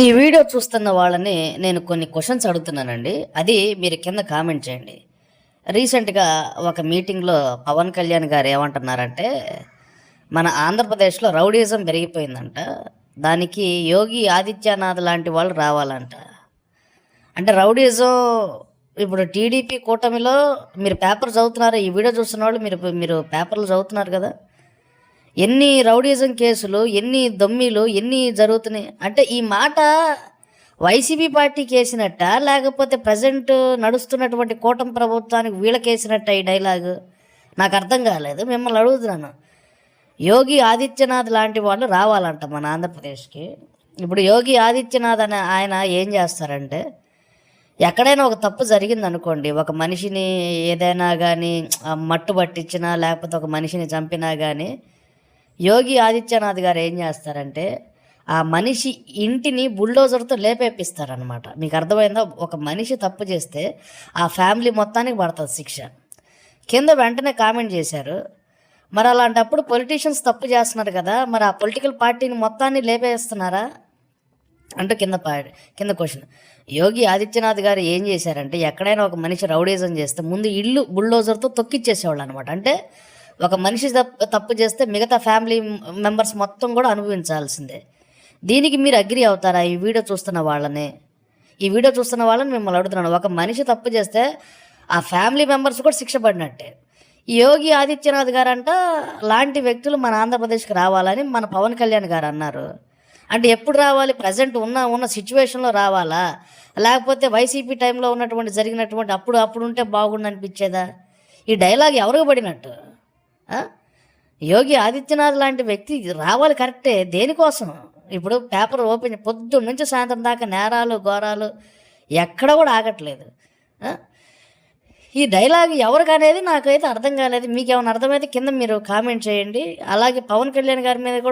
ఈ వీడియో చూస్తున్న వాళ్ళని నేను కొన్ని క్వశ్చన్స్ అడుగుతున్నానండి. అది మీరు కింద కామెంట్ చేయండి. రీసెంట్గా ఒక మీటింగ్లో పవన్ కళ్యాణ్ గారు ఏమంటున్నారంటే మన ఆంధ్రప్రదేశ్లో రౌడీజం పెరిగిపోయిందంట. దానికి యోగి ఆదిత్యనాథ్ లాంటి వాళ్ళు రావాలంట. అంటే రౌడీజం ఇప్పుడు టీడీపీ కూటమిలో మీరు పేపర్ చదువుతున్నారు ఈ వీడియో చూస్తున్న వాళ్ళు మీరు మీరు పేపర్లు చదువుతున్నారు కదా. ఎన్ని రౌడీజం కేసులు ఎన్ని దొమ్మిలు ఎన్ని జరుగుతున్నాయి? అంటే ఈ మాట వైసీపీ పార్టీకి వేసినట్ట లేకపోతే ప్రజెంట్ నడుస్తున్నటువంటి కూటమి ప్రభుత్వానికి వీళ్ళకేసినట్ట ఈ డైలాగ్ నాకు అర్థం కాలేదు మిమ్మల్ని అడుగుతున్నాను. యోగి ఆదిత్యనాథ్ లాంటి వాళ్ళు రావాలంట మన ఆంధ్రప్రదేశ్కి. ఇప్పుడు యోగి ఆదిత్యనాథ్ అనే ఆయన ఏం చేస్తారంటే ఎక్కడైనా ఒక తప్పు జరిగింది అనుకోండి ఒక మనిషిని ఏదైనా కానీ మట్టు పట్టించినా లేకపోతే ఒక మనిషిని చంపినా కానీ యోగి ఆదిత్యనాథ్ గారు ఏం చేస్తారంటే ఆ మనిషి ఇంటిని బుల్డోజర్తో లేపేపిస్తారనమాట మీకు అర్థమైందా? ఒక మనిషి తప్పు చేస్తే ఆ ఫ్యామిలీ మొత్తానికి పడుతుంది శిక్ష. కింద వెంటనే కామెంట్ చేశారు మరి అలాంటప్పుడు పొలిటీషియన్స్ తప్పు చేస్తున్నారు కదా మరి ఆ పొలిటికల్ పార్టీని మొత్తాన్ని లేపేస్తున్నారా? అంటూ కింద పా కింద క్వశ్చన్. యోగి ఆదిత్యనాథ్ గారు ఏం చేశారంటే ఎక్కడైనా ఒక మనిషి రౌడీజం చేస్తే ముందు ఇల్లు బుల్డోజర్తో తొక్కిచ్చేసేవాళ్ళు అనమాట అంటే ఒక మనిషి తప్పు తప్పు చేస్తే మిగతా ఫ్యామిలీ మెంబర్స్ మొత్తం కూడా అనుభవించాల్సిందే. దీనికి మీరు అగ్రి అవుతారా? ఈ వీడియో చూస్తున్న వాళ్ళని. ఈ వీడియో చూస్తున్న వాళ్ళని మిమ్మల్ని అడుగుతున్నాను. ఒక మనిషి తప్పు చేస్తే ఆ ఫ్యామిలీ మెంబర్స్ కూడా శిక్ష పడినట్టే. ఈ యోగి ఆదిత్యనాథ్ గారంట లాంటి వ్యక్తులు మన ఆంధ్రప్రదేశ్కి రావాలని మన పవన్ కళ్యాణ్ గారు అన్నారు. అంటే ఎప్పుడు రావాలి? ప్రజెంట్ ఉన్న ఉన్న సిచ్యువేషన్లో రావాలా? లేకపోతే వైసీపీ టైంలో ఉన్నటువంటి జరిగినటువంటి అప్పుడు అప్పుడు ఉంటే బాగుండు అనిపించేదా? ఈ డైలాగ్ ఎవరికి పడినట్టు? యోగి ఆదిత్యనాథ్ లాంటి వ్యక్తి రావాలి కరెక్టే దేనికోసం? ఇప్పుడు పేపర్ ఓపెన్ పొద్దున్న నుంచి సాయంత్రం దాకా నేరాలు ఘోరాలు ఎక్కడ కూడా ఆగట్లేదు. ఈ డైలాగ్ ఎవరికి అనేది నాకైతే అర్థం కాలేదు. మీకు ఏమైనా అర్థమైతే కింద మీరు కామెంట్ చేయండి. అలాగే పవన్ కళ్యాణ్ గారి మీద కూడా